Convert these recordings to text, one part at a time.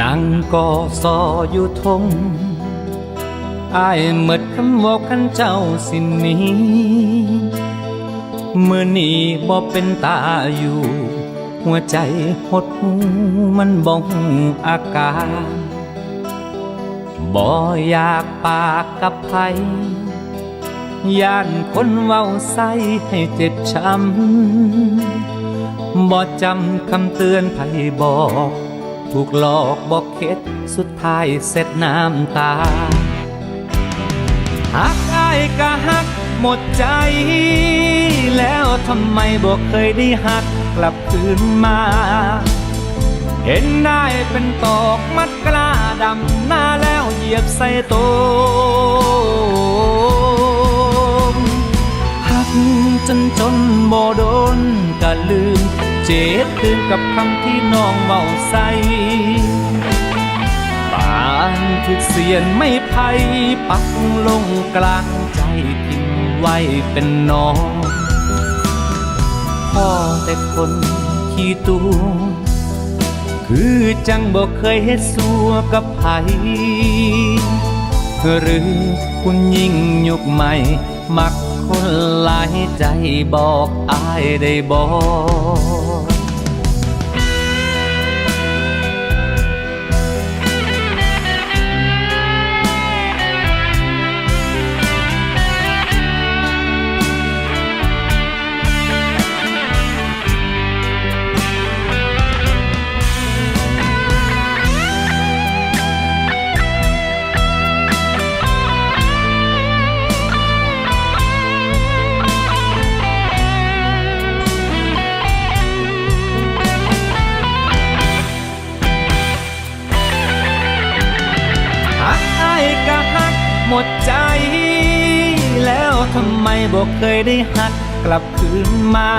นั่งก็ซออยู่ทงอายหมดคำบอกขันเจ้าสิหนี้เมื่อนี้บ่เป็นตาอยู่ หัวใจหดหูมันบ่งอาการบ่อยากปากกับไผย่านคนเว้าใส่ให้เจ็บช้ำบ่จำคำเตือนไผบอก ถูกหลอกบอกเข็ดสุดท้ายเสร็จน้ำตาหักอายก็หักหมดใจ แล้วทำไมบอกเคยได้หักกลับคืนมา เห็นได้เป็นตอกมัดกล้าดำหน้าแล้วเหยียบใส่โตหักจนจนบ่โดนก็ลืม เจ็บลืมกับคำที่น้องเบาใส่ปานถึกเสียนไม่ไพ่ปักลงกลางใจทิ้งไว้เป็นน้องพ่อแต่คนขี้ตัวคือจังบอกเคยเฮ็ดสัวกับไผหรือคุณยิ่งยุกใหม่มักคนหลายใจบอกอายได้บอก มดใจ แล้วทำไมบอกเคยได้หักกลับคืนมา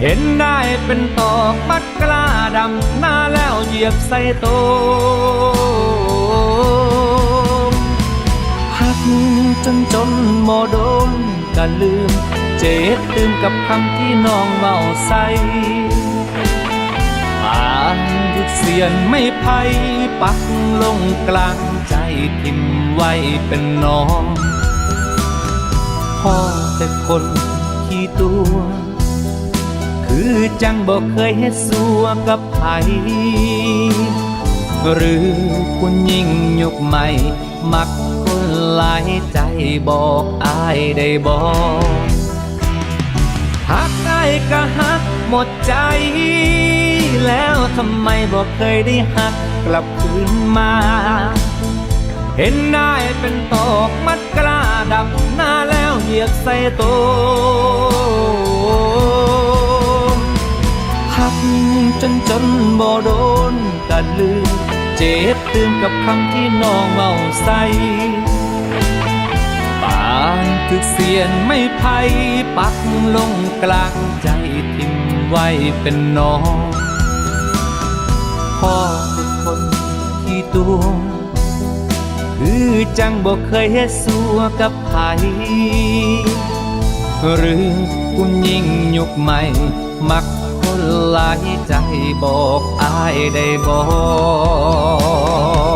เห็นได้เป็นตอกมัดกล้าดำหน้าแล้วเหยียบใส่โตหักจนจนโมโดนก็ลืม เจ็บลืมกับคำที่น้องเมาใส่ปานยุดเสียนไม่ไพ่ปักลงกลางใจทิ ไว้เป็นน้องพ่อแต่คนขี้ตัว คือจังบอกเคยเฮ็ดสัวกับไผหรือคุณยิ่งยกใหม่ มักคนหลายใจบอกอายได้บอกหักได้ก็หักหมดใจ แล้วทำไมบอกเคยได้หักกลับคืนมา เห็นได้เป็นตอกมัดกล้าดำหน้าแล้วเหยียบใส่โตมหักจนจนบ่โดนก็ลืม เจ็บตื่มกับคำที่น้องเมาใส่ปานถึกเสียนไม่ไพ่ปักลงกลางใจทิมไว้เป็นน้องพ่อทุกคนที่ตัว คือจังบอกเคยเฮ็ดสัวกับไผหรือคุณยิ่งยุกใหม่ มักคนหลายใจบอกอายได้บอก